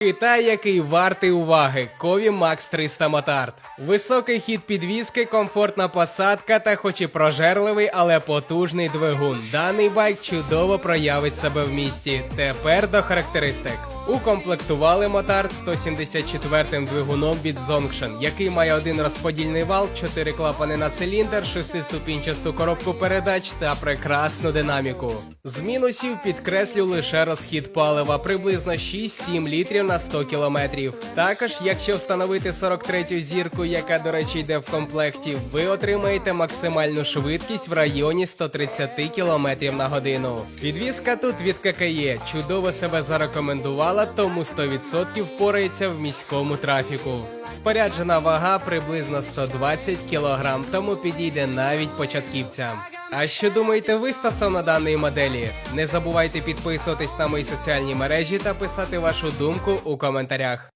Китай, який вартий уваги, Кові Макс 300 Мотард. Високий хід підвіски, комфортна посадка та хоч і прожерливий, але потужний двигун. Даний байк чудово проявить себе в місті. Тепер до характеристик. Укомплектували мотард 174-м двигуном від Zongshan, який має один розподільний вал, 4 клапани на циліндр, 6-ступінчасту коробку передач та прекрасну динаміку. З мінусів підкреслю лише розхід палива приблизно 6-7 літрів на 100 кілометрів. Також, якщо встановити 43-ю зірку, яка, до речі, йде в комплекті, ви отримаєте максимальну швидкість в районі 130 км на годину. Підвізка тут від ККЄ чудово себе зарекомендувала, тому 100% впорається в міському трафіку. Споряджена вага приблизно 120 кг, тому підійде навіть початківцям. А що думаєте ви стосовно даної моделі? Не забувайте підписуватись на мої соціальні мережі та писати вашу думку у коментарях.